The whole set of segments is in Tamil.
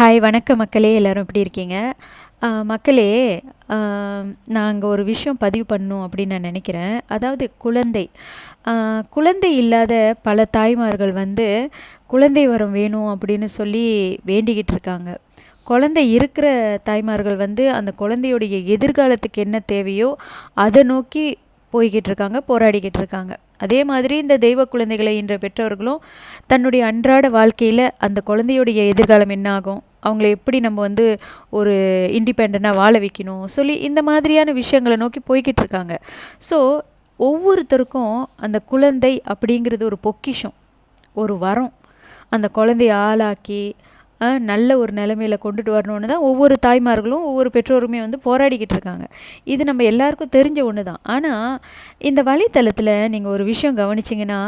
ஹாய் வணக்கம் மக்களே. எல்லோரும் எப்படி இருக்கீங்க? மக்களே நாங்கள் ஒரு விஷயம் பதிவு பண்ணோம் அப்படின்னு நான் நினைக்கிறேன். அதாவது குழந்தை. குழந்தை இல்லாத பல தாய்மார்கள் வந்து குழந்தை வரம் வேணும் அப்படின்னு சொல்லி வேண்டிக்கிட்டு இருக்காங்க. குழந்தை இருக்கிற தாய்மார்கள் வந்து அந்த குழந்தையுடைய எதிர்காலத்துக்கு என்ன தேவையோ அதை நோக்கி போய்கிட்டு இருக்காங்க போராடிக்கிட்டு இருக்காங்க அதே மாதிரி இந்த தெய்வ குழந்தைகளை என்ற பெற்றவர்களும் தன்னுடைய அன்றாட வாழ்க்கையில் அந்த குழந்தையுடைய எதிர்காலம் என்ன ஆகும்? அவங்கள எப்படி நம்ம வந்து ஒரு இண்டிபெண்ட்டாக வாழ வைக்கணும்? சொல்லி இந்த மாதிரியான விஷயங்களை நோக்கி போய்கிட்டு இருக்காங்க ஸோ ஒவ்வொருத்தருக்கும் அந்த குழந்தை அப்படிங்கிறது ஒரு பொக்கிஷம் ஒரு வரம். அந்த குழந்தைய ஆளாக்கி நல்ல ஒரு நிலைமையில கொண்டுட்டு வரணும்னு தான் ஒவ்வொரு தாய்மார்களும் ஒவ்வொரு பெற்றோருமே வந்து போராடிக்கிட்டு இருக்காங்க. இது நம்ம எல்லாருக்கும் தெரிஞ்ச ஒன்று தான். ஆனால் இந்த வலைத்தளத்தில் நீங்கள் ஒரு விஷயம் கவனிச்சிங்கன்னா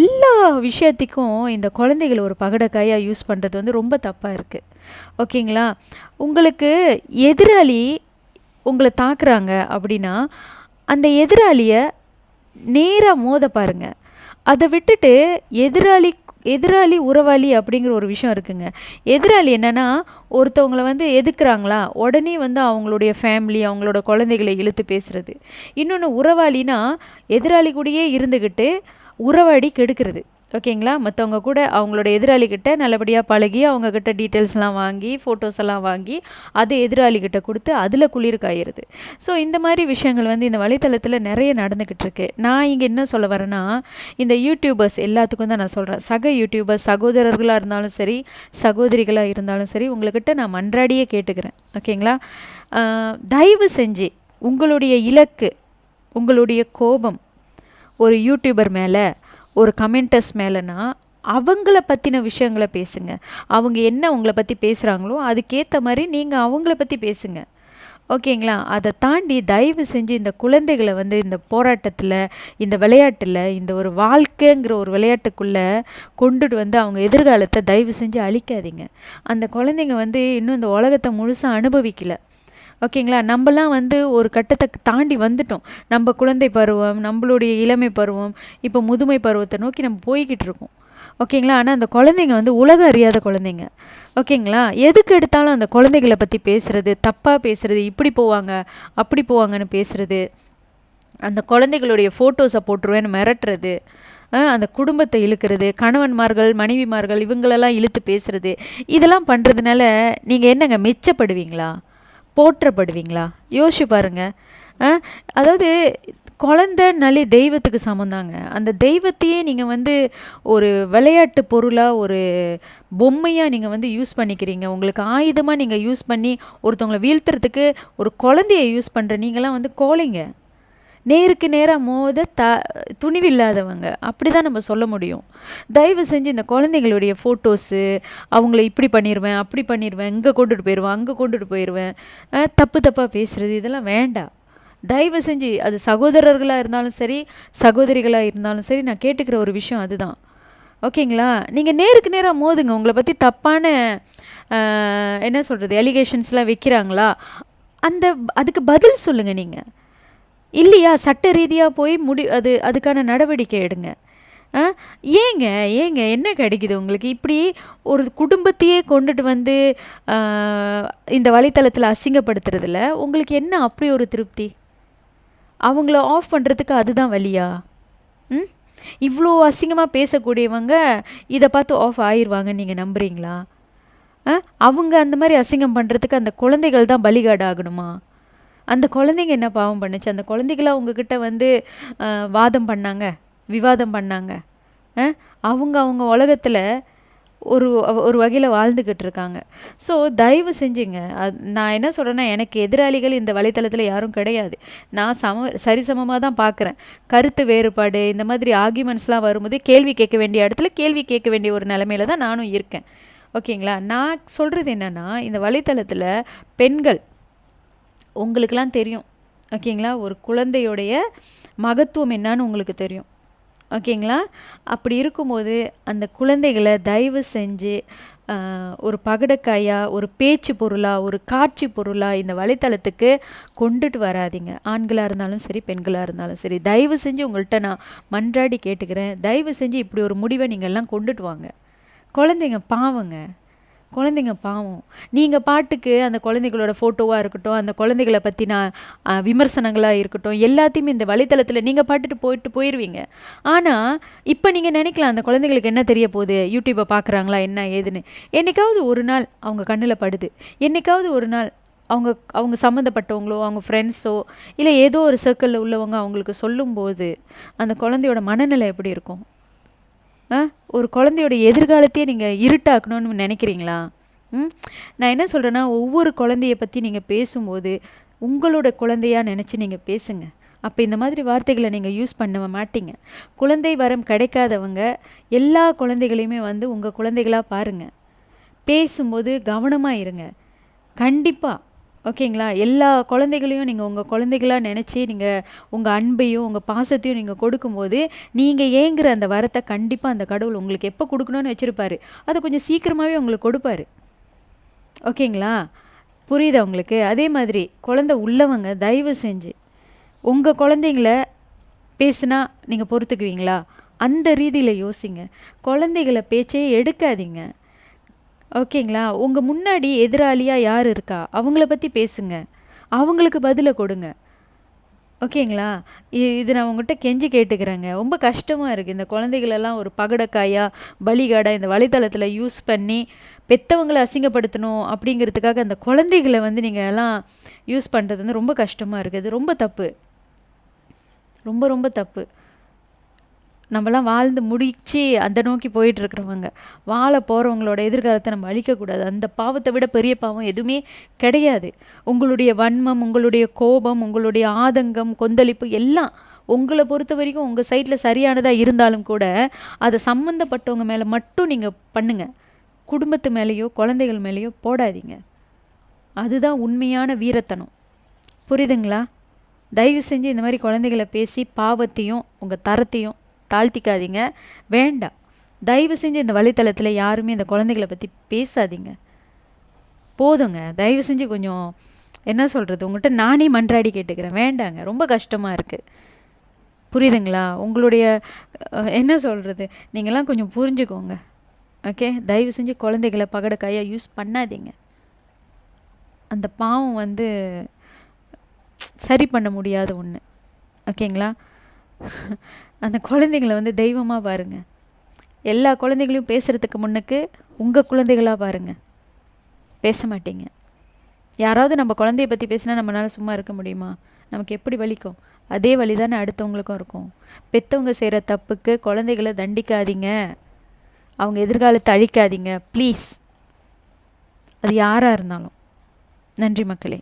எல்லா விஷயத்துக்கும் இந்த குழந்தைகளை ஒரு பகடக்காயாக யூஸ் பண்ணுறது வந்து ரொம்ப தப்பாக இருக்குது ஓகேங்களா? உங்களுக்கு எதிராளி உங்களை தாக்குறாங்க அப்படின்னா அந்த எதிராளியை நேராக மோத பாருங்க. அதை விட்டுட்டு எதிராளி எதிராளி உறவாளி அப்படிங்கிற ஒரு விஷயம் இருக்குங்க. எதிராளி என்னென்னா ஒருத்தவங்களை வந்து எதுக்குறாங்களா? உடனே வந்து அவங்களுடைய ஃபேமிலி அவங்களோட குழந்தைகளை இழுத்து பேசுகிறது இன்னொன்று உறவாளினா எதிராளி கூடயே இருந்துக்கிட்டு உறவாடி கெடுக்கிறது. ஓகேங்களா? மற்றவங்க கூட அவங்களோட எதிராளிகிட்ட நல்லபடியாக பழகி அவங்கக்கிட்ட டீட்டெயில்ஸ்லாம் வாங்கி ஃபோட்டோஸ் எல்லாம் வாங்கி அதை எதிராளிகிட்ட கொடுத்து அதில் குளிர் காயிறது. ஸோ இந்த மாதிரி விஷயங்கள் வந்து இந்த வலைத்தளத்தில் நிறைய நடந்துக்கிட்டு இருக்கு. நான் இங்கே என்ன சொல்ல வரேன்னா இந்த யூடியூபர்ஸ் எல்லாத்துக்கும் தான் நான் சொல்கிறேன் சக யூடியூபர்ஸ் சகோதரர்களாக இருந்தாலும் சரி சகோதரிகளாக இருந்தாலும் சரி உங்கள்கிட்ட நான் மன்றாடியே கேட்டுக்கிறேன். ஓகேங்களா? தயவு செஞ்சு உங்களுடைய இலக்கு உங்களுடைய கோபம் ஒரு யூடியூபர் மேலே ஒரு கமெண்டர்ஸ் மேலேனா அவங்கள பற்றின விஷயங்களை பேசுங்க. அவங்க என்ன உங்களை பற்றி பேசுகிறாங்களோ அதுக்கேற்ற மாதிரி நீங்கள் அவங்கள பற்றி பேசுங்க. ஓகேங்களா? அதை தாண்டி தயவு செஞ்சு இந்த குழந்தைகளை வந்து இந்த போராட்டத்தில் இந்த விளையாட்டில் இந்த ஒரு வாழ்க்கைங்கிற ஒரு விளையாட்டுக்குள்ளே கொண்டுட்டு வந்து அவங்க எதிர்காலத்தை தயவு செஞ்சு அழிக்காதீங்க. அந்த குழந்தைங்க வந்து இன்னும் இந்த உலகத்தை முழுசாக அனுபவிக்கலை. ஓகேங்களா? நம்மலாம் வந்து ஒரு கட்டத்தை தாண்டி வந்துட்டோம். நம்ம குழந்தை பருவம் நம்மளுடைய இளமை பருவம் இப்போ முதுமை பருவத்தை நோக்கி நம்ம போய்கிட்டு இருக்கோம். ஓகேங்களா? ஆனால் அந்த குழந்தைங்க வந்து உலகம் அறியாத குழந்தைங்க. ஓகேங்களா? எதுக்கு எடுத்தாலும் அந்த குழந்தைகளை பற்றி பேசுகிறது தப்பாக பேசுகிறது இப்படி போவாங்க அப்படி போவாங்கன்னு பேசுகிறது அந்த குழந்தைகளுடைய ஃபோட்டோஸை போட்டுருவேன்னு மிரட்டுறது அந்த குடும்பத்தை இழுக்கிறது கணவன்மார்கள் மனைவிமார்கள் இவங்களெல்லாம் இழுத்து பேசுகிறது இதெல்லாம் பண்ணுறதுனால நீங்கள் என்னங்க மிச்சப்படுவீங்களா? போற்றப்படுவீங்களா? யோசிச்சு பாருங்க. அஹ் அதாவது குழந்தைனாலே தெய்வத்துக்கு சமந்தாங்க. அந்த தெய்வத்தையே நீங்கள் வந்து ஒரு விளையாட்டு பொருளாக ஒரு பொம்மையாக நீங்கள் வந்து யூஸ் பண்ணிக்கிறீங்க. உங்களுக்கு ஆயுதமாக நீங்கள் யூஸ் பண்ணி ஒருத்தவங்களை வீழ்த்துறதுக்கு ஒரு குழந்தைய யூஸ் பண்ணுற நீங்களாம் வந்து கோழைங்க. நேருக்கு நேராக மோத த துணிவில்லாதவங்க. அப்படி தான் நம்ம சொல்ல முடியும். தயவு செஞ்சு இந்த குழந்தைங்களுடைய ஃபோட்டோஸு அவங்கள இப்படி பண்ணிடுவேன் அப்படி பண்ணிடுவேன் இங்கே கொண்டுட்டு போயிடுவேன் அங்கே கொண்டுட்டு போயிடுவேன் தப்பு தப்பாக பேசுகிறது இதெல்லாம் வேண்டாம். தயவு செஞ்சு அது சகோதரர்களாக இருந்தாலும் சரி சகோதரிகளாக இருந்தாலும் சரி நான் கேட்டுக்கிற ஒரு விஷயம் அதுதான். ஓகேங்களா? நீங்கள் நேருக்கு நேராக மோதுங்க. உங்களை பற்றி தப்பான என்ன சொல்கிறது எலிகேஷன்ஸ்லாம் வைக்கிறாங்களா? அந்த அதுக்கு பதில் சொல்லுங்கள் நீங்கள் இல்லையா? சட்ட ரீதியாக போய் முடி அது அதுக்கான நடவடிக்கை எடுங்க. ஆ? ஏங்க ஏங்க என்ன கிடைக்குது உங்களுக்கு? இப்படி ஒரு குடும்பத்தையே கொண்டுட்டு வந்து இந்த வலைத்தளத்தில் அசிங்கப்படுத்துறதுல உங்களுக்கு என்ன அப்படி ஒரு திருப்தி? அவங்கள ஆஃப் பண்ணுறதுக்கு அதுதான் வழியா? ம்? இவ்வளோ அசிங்கமாக பேசக்கூடியவங்க இதை பார்த்து ஆஃப் ஆயிடுவாங்கன்னு நீங்கள் நம்புகிறீங்களா ஆ? அவங்க அந்த மாதிரி அசிங்கம் பண்ணுறதுக்கு அந்த குழந்தைகள் தான் பலிகாடு ஆகணுமா அந்த குழந்தைங்க என்ன பாவம் பண்ணுச்சு? அந்த குழந்தைகளா உங்ககிட்ட வந்து வாதம் பண்ணாங்க? விவாதம் பண்ணாங்க? அவங்க அவங்க உலகத்தில் ஒரு ஒரு வகையில் வாழ்ந்துக்கிட்டு இருக்காங்க. ஸோ தயவு செஞ்சுங்க. அது நான் என்ன சொல்கிறேன்னா எனக்கு எதிராளிகள் இந்த வலைத்தளத்தில் யாரும் கிடையாது. நான் சம சரிசமமாக தான் பார்க்குறேன் கருத்து வேறுபாடு இந்த மாதிரி ஆர்கியூமெண்ட்ஸ்லாம் வரும்போது கேள்வி கேட்க வேண்டிய இடத்துல கேள்வி கேட்க வேண்டிய ஒரு நிலமையில தான் நானும் இருக்கேன். ஓகேங்களா? நான் சொல்கிறது என்னென்னா இந்த வலைத்தளத்தில் பெண்கள் உங்களுக்கெல்லாம் தெரியும். ஓகேங்களா? ஒரு குழந்தையுடைய மகத்துவம் என்னன்னு உங்களுக்கு தெரியும். ஓகேங்களா? அப்படி இருக்கும்போது அந்த குழந்தைகளை தயவு செஞ்சு ஒரு பகடக்காயாக ஒரு பேச்சு பொருளாக ஒரு காட்சி பொருளாக இந்த வலைத்தளத்துக்கு கொண்டுட்டு வராதீங்க. ஆண்களாக இருந்தாலும் சரி பெண்களாக இருந்தாலும் சரி. தயவு செஞ்சு உங்கள்கிட்ட நான் மன்றாடி கேட்டுக்கிறேன். தயவு செஞ்சு இப்படி ஒரு முடிவை நீங்கள் எல்லாம் கொண்டுட்டு வாங்க. குழந்தைங்க பாவங்க. குழந்தைங்க பாவம். நீங்கள் பாட்டுக்கு அந்த குழந்தைகளோட ஃபோட்டோவாக இருக்கட்டும் அந்த குழந்தைகளை பற்றின விமர்சனங்களாக இருக்கட்டும் எல்லாத்தையுமே இந்த வலைத்தளத்தில் நீங்கள் பாட்டுட்டு போயிட்டு போயிடுவீங்க ஆனால் இப்போ நீங்கள் நினைக்கலாம் அந்த குழந்தைங்களுக்கு என்ன தெரிய போகுது? யூடியூப்பை பார்க்குறாங்களா என்ன ஏதுன்னு. என்றைக்காவது ஒரு நாள் அவங்க கண்ணில் படுது. என்னைக்காவது ஒரு நாள் அவங்க அவங்க சம்மந்தப்பட்டவங்களோ அவங்க ஃப்ரெண்ட்ஸோ இல்லை ஏதோ ஒரு சர்க்கிளில் உள்ளவங்க அவங்களுக்கு சொல்லும்போது அந்த குழந்தையோட மனநிலை எப்படி இருக்கும்? ஒரு குழந்தையோட எதிர்காலத்தையே நீங்கள் இருட்டாக்கணும்னு நினைக்கிறீங்களா? ம்? நான் என்ன சொல்கிறேன்னா ஒவ்வொரு குழந்தைய பற்றி நீங்கள் பேசும்போது உங்களோட குழந்தையாக நினச்சி நீங்கள் பேசுங்க. அப்போ இந்த மாதிரி வார்த்தைகளை நீங்கள் யூஸ் பண்ண மாட்டீங்க. குழந்தை வரம் கிடைக்காதவங்க எல்லா குழந்தைகளையுமே வந்து உங்கள் குழந்தைகளாக பாருங்கள் பேசும்போது கவனமாக இருங்க. கண்டிப்பாக ஓகேங்களா? எல்லா குழந்தைகளையும் நீங்கள் உங்கள் குழந்தைகளாக நினச்சி நீங்கள் உங்கள் அன்பையும் உங்கள் பாசத்தையும் நீங்கள் கொடுக்கும்போது நீங்கள் ஏங்குற அந்த வரத்தை கண்டிப்பாக அந்த கடவுள் உங்களுக்கு எப்போ கொடுக்கணும்னு வச்சுருப்பாரு. அதை கொஞ்சம் சீக்கிரமாகவே உங்களுக்கு கொடுப்பாரு. ஓகேங்களா? புரியுதா உங்களுக்கு? அதே மாதிரி குழந்த உள்ளவங்க தயவு செஞ்சு உங்கள் குழந்தைங்கள பேசுனா நீங்கள் பொறுத்துக்குவீங்களா? அந்த ரீதியில் யோசிங்க. குழந்தைகளை பேச்சே எடுக்காதீங்க. ஓகேங்களா? உங்கள் முன்னாடி எதிராளியாக யார் இருக்கா? அவங்கள பற்றி பேசுங்க. அவங்களுக்கு பதிலை கொடுங்க. ஓகேங்களா? இது நான் உங்கள்கிட்ட கெஞ்சி கேட்டுக்கிறேங்க. ரொம்ப கஷ்டமாக இருக்குது இந்த குழந்தைகளெல்லாம் ஒரு பகடக்காயாக பலிகாடாக இந்த வலைத்தளத்தில் யூஸ் பண்ணி பெற்றவங்களை அசிங்கப்படுத்தணும் அப்படிங்கிறதுக்காக அந்த குழந்தைகளை வந்து நீங்கள் எல்லாம் யூஸ் பண்ணுறது வந்து ரொம்ப கஷ்டமாக இருக்குது ரொம்ப தப்பு. ரொம்ப ரொம்ப தப்பு. நம்மலாம் வாழ்ந்து முடித்து அந்த நோக்கி போயிட்டுருக்குறவங்க. வாழ போகிறவங்களோட எதிர்காலத்தை நம்ம அழிக்கக்கூடாது. அந்த பாவத்தை விட பெரிய பாவம் எதுவுமே கிடையாது. உங்களுடைய வன்மம் உங்களுடைய கோபம் உங்களுடைய ஆதங்கம் கொந்தளிப்பு எல்லாம் உங்களை பொறுத்த வரைக்கும் உங்கள் சைட்டில் சரியானதாக இருந்தாலும் கூட அதை சம்மந்தப்பட்டவங்க மேலே மட்டும் நீங்கள் பண்ணுங்கள் குடும்பத்து மேலேயோ குழந்தைகள் மேலேயோ போடாதீங்க. அதுதான் உண்மையான வீரத்தனம். புரியுதுங்களா? தயவு செஞ்சு இந்த மாதிரி குழந்தைகளை பேசி பாவத்தையும் உங்கள் தரத்தையும் தாழ்த்திக்காதீங்க. வேண்டாம். தயவு செஞ்சு இந்த வலைத்தளத்தில் யாருமே இந்த குழந்தைகளை பற்றி பேசாதீங்க. போதுங்க. தயவு செஞ்சு கொஞ்சம் என்ன சொல்கிறது உங்கள்கிட்ட நானே மன்றாடி கேட்டுக்கிறேன். வேண்டாங்க. ரொம்ப கஷ்டமாக இருக்குது புரியுதுங்களா? உங்களுடைய என்ன சொல்கிறது நீங்களாம் கொஞ்சம் புரிஞ்சுக்கோங்க. ஓகே? தயவு செஞ்சு குழந்தைகளை பகடக்காயாக யூஸ் பண்ணாதீங்க. அந்த பாவம் வந்து சரி பண்ண முடியாத ஒன்று ஓகேங்களா? அந்த குழந்தைங்கள வந்து தெய்வமாக பாருங்கள் எல்லா குழந்தைகளையும் பேசுகிறதுக்கு முன்னுக்கு உங்கள் குழந்தைகளாக பாருங்கள் பேச மாட்டீங்க. யாராவது நம்ம குழந்தைய பற்றி பேசினா நம்மளால் சும்மா இருக்க முடியுமா? நமக்கு எப்படி வலிக்கும்? அதே வழி தானே அடுத்தவங்களுக்கும் இருக்கும். பெற்றவங்க செய்கிற தப்புக்கு குழந்தைகளை தண்டிக்காதீங்க. அவங்க எதிர்காலத்தை அழிக்காதீங்க. ப்ளீஸ் அது யாராக இருந்தாலும். நன்றி மக்களே.